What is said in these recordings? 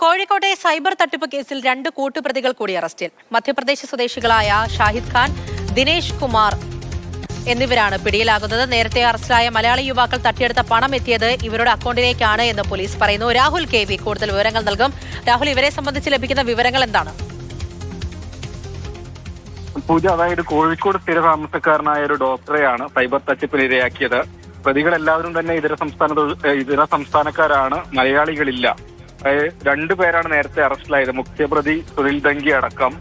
കോഴിക്കോട്ടെ സൈബർ തട്ടിപ്പ് കേസിൽ രണ്ട് കൂട്ടുപ്രതികൾ കൂടി അറസ്റ്റിൽ. മധ്യപ്രദേശ് സ്വദേശികളായ ഷാഹിദ് ഖാൻ ദിനേശ് കുമാർ എന്നിവരാണ് പിടിയിലാകുന്നത്. നേരത്തെ അറസ്റ്റിലായ മലയാളി യുവാക്കൾ തട്ടിയെടുത്ത പണം എത്തിയത് ഇവരുടെ അക്കൗണ്ടിലേക്കാണ് എന്ന് പോലീസ് പറയുന്നു. രാഹുൽ കെ വി കൂടുതൽ വിവരങ്ങൾ നൽകും. രാഹുൽ ഇവരെ സംബന്ധിച്ച് ലഭിക്കുന്ന വിവരങ്ങൾ എന്താണ്? പൂജ അതായത് കോഴിക്കോട് സ്ഥിര താമസക്കാരനായ ഒരു ഡോക്ടറെയാണ് സൈബർ തട്ടിപ്പിൽ ഇരയാക്കിയത്. പ്രതികൾ എല്ലാവരും തന്നെ ഇതര സംസ്ഥാന ഇതര സംസ്ഥാനക്കാരാണ്. മലയാളികളില്ല. അതായത് രണ്ടുപേരാണ് നേരത്തെ അറസ്റ്റിലായത്. മുഖ്യപ്രതി സുനിൽ ദങ്കി അടക്കം.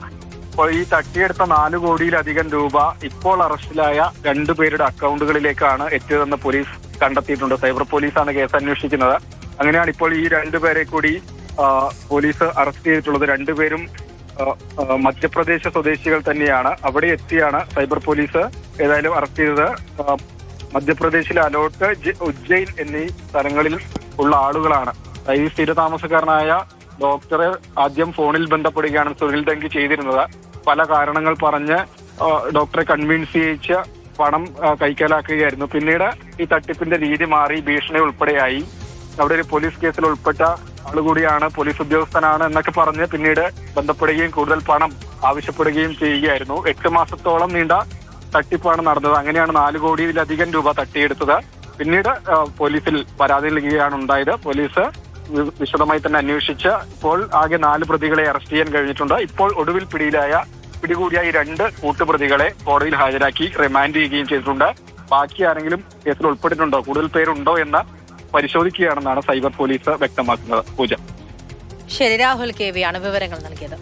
അപ്പോൾ ഈ തട്ടിയെടുത്ത നാല് കോടിയിലധികം രൂപ ഇപ്പോൾ അറസ്റ്റിലായ രണ്ടു പേരുടെ അക്കൗണ്ടുകളിലേക്കാണ് എത്തിയതെന്ന് പോലീസ് കണ്ടെത്തിയിട്ടുണ്ട്. സൈബർ പോലീസാണ് കേസ് അന്വേഷിക്കുന്നത്. അങ്ങനെയാണ് ഇപ്പോൾ ഈ രണ്ടുപേരെ കൂടി പോലീസ് അറസ്റ്റ് ചെയ്തിട്ടുള്ളത്. രണ്ടുപേരും മധ്യപ്രദേശ് സ്വദേശികൾ തന്നെയാണ്. അവിടെ എത്തിയാണ് സൈബർ പോലീസ് ഏതായാലും അറസ്റ്റ് ചെയ്തത്. മധ്യപ്രദേശിലെ അലോട്ട് ഉജ്ജയിൻ എന്നീ സ്ഥലങ്ങളിൽ ഉള്ള ആളുകളാണ്. ഈ സ്ഥിരതാമസക്കാരനായ ഡോക്ടറെ ആദ്യം ഫോണിൽ ബന്ധപ്പെടുകയാണ് സുനിൽ ദങ്കി ചെയ്തിരുന്നത്. പല കാരണങ്ങൾ പറഞ്ഞ് ഡോക്ടറെ കൺവിൻസ് ചെയ്യിച്ച പണം കൈക്കലാക്കുകയായിരുന്നു. പിന്നീട് ഈ തട്ടിപ്പിന്റെ രീതി മാറി ഭീഷണി ഉൾപ്പെടെയായി. അവിടെ ഒരു പോലീസ് കേസിൽ ഉൾപ്പെട്ട ആളുകൂടിയാണ് പോലീസ് ഉദ്യോഗസ്ഥനാണ് എന്നൊക്കെ പറഞ്ഞ് പിന്നീട് ബന്ധപ്പെടുകയും കൂടുതൽ പണം ആവശ്യപ്പെടുകയും ചെയ്യുകയായിരുന്നു. എട്ട് മാസത്തോളം നീണ്ട തട്ടിപ്പാണ് നടന്നത്. അങ്ങനെയാണ് നാല് കോടിയിലധികം രൂപ തട്ടിയെടുത്തത്. പിന്നീട് പോലീസിൽ പരാതി നൽകുകയാണ് ഉണ്ടായത്. പോലീസ് വിശദമായി തന്നെ അന്വേഷിച്ച് ഇപ്പോൾ ആകെ നാല് പ്രതികളെ അറസ്റ്റ് ചെയ്യാൻ കഴിഞ്ഞിട്ടുണ്ട്. ഇപ്പോൾ ഒടുവിൽ പിടിയിലായ പിടികൂടിയ ഈ രണ്ട് കൂട്ടുപ്രതികളെ കോടതിയിൽ ഹാജരാക്കി റിമാൻഡ് ചെയ്യുകയും ചെയ്തിട്ടുണ്ട്. ബാക്കി ആരെങ്കിലും കേസിൽ ഉൾപ്പെട്ടിട്ടുണ്ടോ? കൂടുതൽ പേരുണ്ടോ എന്ന് പരിശോധിക്കുകയാണെന്നാണ് സൈബർ പോലീസ് വ്യക്തമാക്കുന്നത്. പൂജ. ശരി രാഹുൽ കെ വിയാണ് വിവരങ്ങൾ നൽകിയത്.